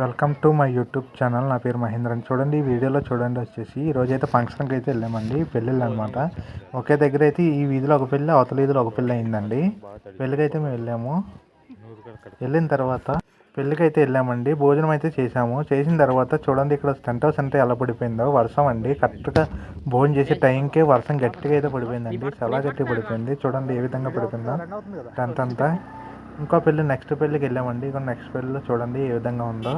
Welcome to my YouTube channel. నా పేరు మహేంద్ర అని చూడండి ఈ వీడియోలో చూడండి వచ్చేసి ఈ అయితే ఫంక్షన్కి అయితే వెళ్ళామండి పెళ్ళిళ్ళు అనమాట ఒకే దగ్గర అయితే ఈ వీధిలో ఒక పెళ్ళి అవతల వీధిలో ఒక పెళ్ళి అయిందండి. పెళ్ళికి అయితే మేము వెళ్ళాము. వెళ్ళిన తర్వాత పెళ్ళికి అయితే వెళ్ళామండి. భోజనం అయితే చేసాము చేసిన తర్వాత చూడండి ఇక్కడ టెంట్ హౌస్ అంటే ఎలా పడిపోయిందో. వర్షం అండి. కరెక్ట్గా భోజనం చేసే టైంకే వర్షం గట్టిగా అయితే పడిపోయిందండి. చాలా గట్టిగా పడిపోయింది. చూడండి ఏ విధంగా పడిపోయిందో. టెంట్ అంతా ఇంకో పెళ్ళి నెక్స్ట్ పెళ్ళికి వెళ్ళామండి. ఇక నెక్స్ట్ పెళ్ళిలో చూడండి ఏ విధంగా ఉందో.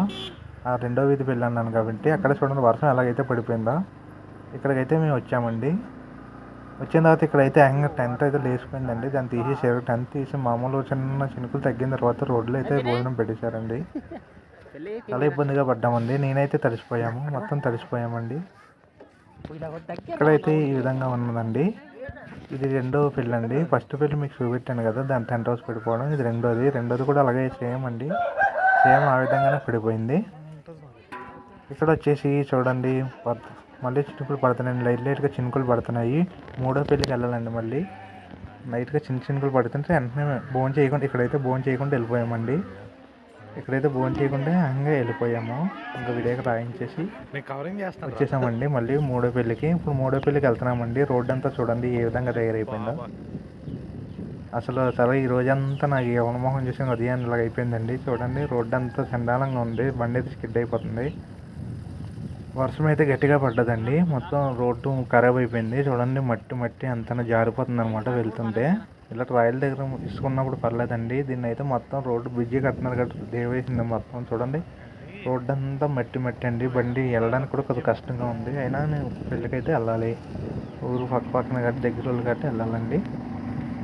ఆ రెండో వీధి పెళ్ళి అన్నాను కాబట్టి అక్కడ చూడండి వర్షం ఎలాగైతే పడిపోయిందో. ఇక్కడికైతే మేము వచ్చామండి. వచ్చిన తర్వాత ఇక్కడైతే హ్యాంగర్ టెంట్ అయితే లేచిపోయిందండి. దాన్ని తీసేసారు. టెంట్ తీసి మామూలు చిన్న చినుకులు తగ్గిన తర్వాత రోడ్లు అయితే భోజనం పెట్టేశారండి. చాలా ఇబ్బందిగా పడ్డామండి. నేనైతే తడిసిపోయాము. మొత్తం తడిసిపోయామండి. ఇక్కడైతే ఈ విధంగా ఉన్నదండి. ఇది రెండో పెళ్ళి అండి ఫస్ట్ పెళ్ళి మీకు చూపెట్టాను కదా దాని టెంట్ హౌస్ పడిపోవడం. ఇది రెండోది. రెండోది కూడా అలాగే సేమ్ అండి. సేమ్ ఆ విధంగానే పడిపోయింది. ఇక్కడ వచ్చేసి చూడండి మళ్ళీ చినుకులు పడుతున్నాయి. లైట్ లైట్గా చినుకులు పడుతున్నాయి. మూడో పెళ్ళికి వెళ్ళాలండి మళ్ళీ. లైట్గా చిన్న చినుకులు పడుతుంటే వెంటనే భోజనం చేయకుండా ఇక్కడైతే భోజనం చేయకుండా వెళ్ళిపోయామండి. ఇక్కడైతే భోజనం చేయకుండా హంగా వెళ్ళిపోయాము. ఇంకా విడియోకి రాయించేసి నేను కవరింగ్ చేస్తాను వచ్చేసామండి. మళ్ళీ మూడో పెళ్ళికి ఇప్పుడు మూడో పెళ్ళికి వెళ్తున్నామండి. రోడ్ అంతా చూడండి ఏ విధంగా తయారైపోయిందో. అసలు చాలా ఈ రోజంతా నాకు యవనమోహం చేసిన ఉదయం ఇలాగ అయిపోయిందండి. చూడండి రోడ్ అంతా చండాలంగా ఉంది. బండి అయితే స్కిడ్ అయిపోతుంది. వర్షం అయితే గట్టిగా పడ్డదండి. మొత్తం రోడ్డు ఖరాబ్ అయిపోయింది. చూడండి మట్టి మట్టి అంతా జారిపోతుంది అనమాట వెళ్తుంటే. ఇలా రాయల దగ్గర ఇసుకున్నప్పుడు పర్లేదండి. దీన్ని అయితే మొత్తం రోడ్డు బ్రిడ్జి కట్టినారు కదా దేవేసింది మొత్తం చూడండి. రోడ్డు అంతా మట్టి మట్టి అండి. బండి వెళ్ళడానికి కూడా కొద్దిగా కష్టంగా ఉంది. అయినా నేను పెళ్ళికైతే వెళ్ళాలి. ఊరు పక్క పక్కన కట్టి దగ్గర వాళ్ళు కట్టి వెళ్ళాలండి.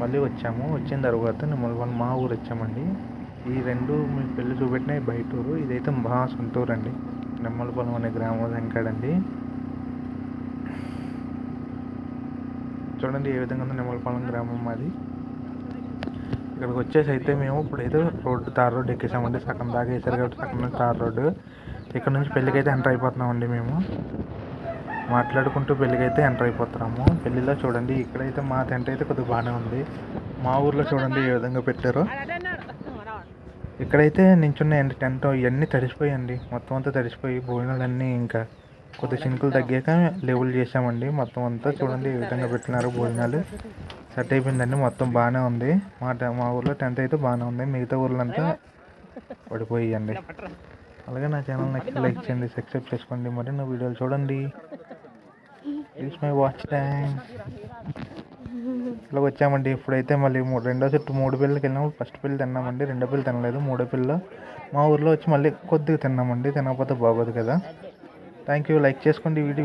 మళ్ళీ వచ్చాము. వచ్చిన తర్వాత నిమ్మలపాలెం మా ఊరు వచ్చామండి. ఈ రెండు మీ పెళ్ళి చూపెట్టిన బయట ఊరు. ఇదైతే మా సొంతూరు అండి నిమ్మలపాలెం అనే గ్రామం వెంకాడండి చూడండి ఏ విధంగా ఉందో నిమ్మలపాలెం గ్రామం మాది. ఇక్కడికి వచ్చేసి అయితే మేము ఇప్పుడైతే రోడ్డు తార్ రోడ్డు ఎక్కేసామండి. సగం దాకా వేసారు కాబట్టి సగం నుంచి తార్ రోడ్డు. ఇక్కడ నుంచి పెళ్ళికి అయితే ఎంటర్ అయిపోతున్నామండి మేము. మాట్లాడుకుంటూ పెళ్ళికి అయితే ఎంటర్ అయిపోతున్నాము. పెళ్ళిలో చూడండి ఇక్కడైతే మా టెంట్ అయితే కొద్దిగా బాగానే ఉంది. మా ఊర్లో చూడండి ఏ విధంగా పెట్టారో. ఇక్కడైతే నించున్నాయండి టెంట్. ఇవన్నీ తడిసిపోయాయండి. మొత్తం అంతా తడిసిపోయి భోజనాలన్నీ ఇంకా కొద్ది చినుకులు తగ్గాక లెవెల్ చేసామండి మొత్తం అంతా చూడండి ఏ విధంగా పెట్టినారు భోజనాలు. సెట్ అయిపోయిందండి. మొత్తం బాగానే ఉంది. మా మా ఊర్లో టెన్త్ అయితే బాగానే ఉంది. మిగతా ఊర్లంతా పడిపోయాయండి. అలాగే నా ఛానల్ నచ్చి లైక్ చేయండి సబ్స్క్రైబ్ చేసుకోండి. మరి నా వీడియోలు చూడండి. ప్లీజ్ మై వాచ్ టైం ఇలా వచ్చామండి. ఇప్పుడైతే మళ్ళీ మూడు రెండో చెట్టు మూడు పిల్లలకి వెళ్ళినప్పుడు ఫస్ట్ పిల్ల తిన్నామండి. రెండో పిల్ల తినలేదు. మూడో పిల్ల. మా ఊర్లో వచ్చి మళ్ళీ కొద్దిగా తిన్నామండి. తినకపోతే బాగోదు కదా. థ్యాంక్ యూ లైక్ చేసుకోండి. వీడియో